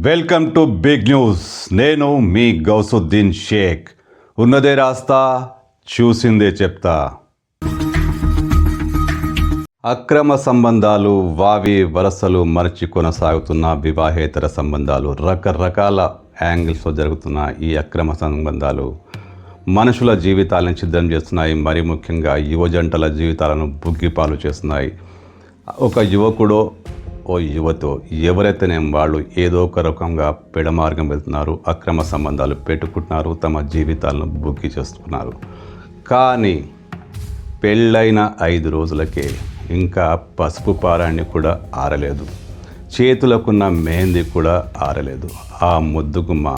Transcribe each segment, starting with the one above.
Welcome to big news. నేను మీ గౌసుద్దీన్ షేక్. ఉన్నదే రాస్తా చూసిందే చెప్తా. అక్రమ సంబంధాలు వావి వరసలు మరచి కొనసాగుతున్న వివాహేతర సంబంధాలు రకరకాల యాంగిల్స్లో జరుగుతున్న ఈ అక్రమ సంబంధాలు మనుషుల జీవితాలను ఛిద్రం చేస్తున్నాయి. మరి ముఖ్యంగా యువజంటల జీవితాలను బుగ్గిపాలు చేస్తున్నాయి. ఒక యువకుడో ఓ యువతో ఎవరైతేనేం వాళ్ళు ఏదో ఒక రకంగా పెడమార్గం వెళ్తున్నారు అక్రమ సంబంధాలు పెట్టుకుంటున్నారు తమ జీవితాలను బుక్కి చేస్తున్నారు. కానీ పెళ్ళైన ఐదు రోజులకే ఇంకా పసుపు పారాన్ని కూడా ఆరలేదు. చేతులకున్న మెహందీ కూడా ఆరలేదు. ఆ ముద్దుగుమ్మ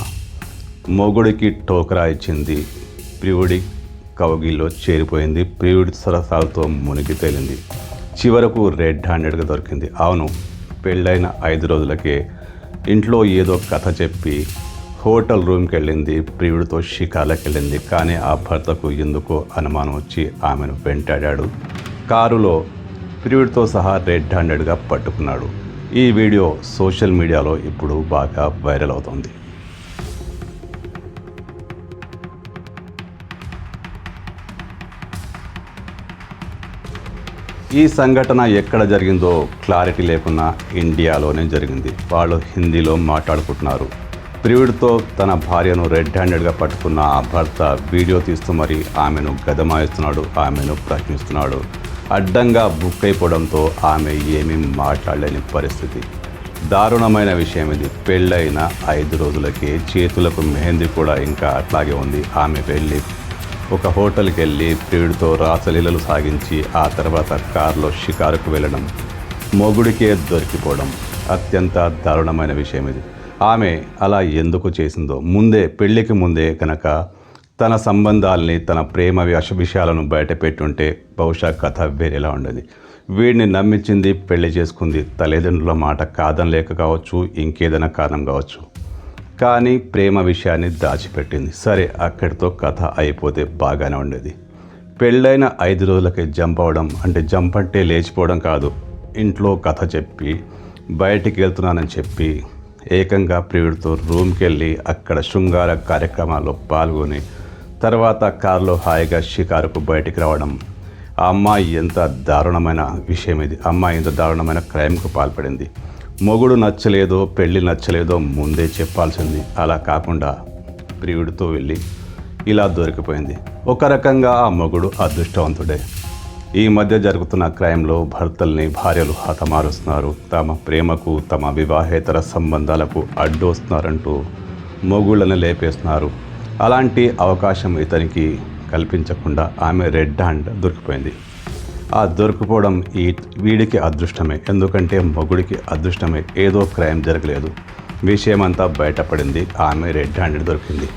మొగుడికి టోకరా ఇచ్చింది. ప్రియుడి కవగిలో చేరిపోయింది. ప్రియుడి సరసాలతో మునిగి తేలింది. చివరకు రెడ్ హ్యాండెడ్గా దొరికింది. అవును పెళ్ళైన ఐదు రోజులకే ఇంట్లో ఏదో కథ చెప్పి హోటల్ రూమ్కి వెళ్ళింది ప్రియుడితో షికార్లకు వెళ్ళింది కానీ ఆ భర్తకు ఎందుకో అనుమానం వచ్చి ఆమెను వెంటాడాడు. కారులో ప్రియుడితో సహా రెడ్ హ్యాండెడ్గా పట్టుకున్నాడు. ఈ వీడియో సోషల్ మీడియాలో ఇప్పుడు బాగా వైరల్ అవుతుంది. ఈ సంఘటన ఎక్కడ జరిగిందో క్లారిటీ లేకున్నా ఇండియాలోనే జరిగింది. వాళ్ళు హిందీలో మాట్లాడుకుంటున్నారు. ప్రియుడితో తన భార్యను రెడ్ హ్యాండెడ్గా పట్టుకున్న ఆ భర్త వీడియో తీస్తూ మరి ఆమెను గదమాయిస్తున్నాడు ఆమెను ప్రశ్నిస్తున్నాడు. అడ్డంగా బుక్ అయిపోవడంతో ఆమె ఏమీ మాట్లాడలేని పరిస్థితి. దారుణమైన విషయం ఇది. పెళ్ళైన ఐదు రోజులకే చేతులకు మెహందీ కూడా ఇంకా అట్లాగే ఉంది. ఆమె వెళ్ళి ఒక హోటల్కి వెళ్ళి ప్రియుడితో రాసలీలలు సాగించి ఆ తర్వాత కారులో షికారుకు వెళ్ళడం మొగుడికే దొరికిపోవడం అత్యంత దారుణమైన విషయం ఇది ఆమె అలా ఎందుకు చేసిందో ముందే పెళ్ళికి ముందే కనుక తన సంబంధాలని తన ప్రేమ విష విషయాలను బయటపెట్టుంటే బహుశా కథ వేరేలా ఉండేది. వీడిని నమ్మించింది పెళ్ళి చేసుకుంది తల్లిదండ్రుల మాట కాదనలేక కావచ్చు ఇంకేదైనా కారణం కావచ్చు. కానీ ప్రేమ విషయాన్ని దాచిపెట్టింది. సరే అక్కడితో కథ అయిపోతే బాగానే ఉండేది. పెళ్ళైన ఐదు రోజులకి జంప్ అవడం అంటే జంప్ అంటే లేచిపోవడం కాదు. ఇంట్లో కథ చెప్పి బయటికి వెళ్తున్నానని చెప్పి ఏకంగా ప్రియుడితో రూమ్కి వెళ్ళి అక్కడ శృంగార కార్యక్రమాల్లో పాల్గొని తర్వాత కారులో హాయిగా షికారుకు బయటికి రావడం. ఆ అమ్మాయి ఎంత దారుణమైన విషయం ఇది అమ్మాయి ఎంత దారుణమైన క్రైమ్కు పాల్పడింది. మొగుడు నచ్చలేదో పెళ్ళి నచ్చలేదో ముందే చెప్పాల్సింది. అలా కాకుండా ప్రియుడితో వెళ్ళి ఇలా దొరికిపోయింది. ఒక రకంగా ఆ మొగుడు అదృష్టవంతుడే. ఈ మధ్య జరుగుతున్న క్రైమ్లో భర్తల్ని భార్యలు హతమారుస్తున్నారు. తమ ప్రేమకు తమ వివాహేతర సంబంధాలకు అడ్డొస్తున్నారంటూ మొగుళ్ళని లేపేస్తున్నారు. అలాంటి అవకాశం ఇతనికి కల్పించకుండా ఆమె రెడ్ హ్యాండ్ దొరికిపోయింది. ఆ దొరికిపోవడం ఈ వీడికి అదృష్టమే. ఎందుకంటే మొగుడికి అదృష్టమే. ఏదో క్రైమ్ జరగలేదు. విషయమంతా బయటపడింది. ఆమె రెడ్ హ్యాండెడ్ దొరికింది.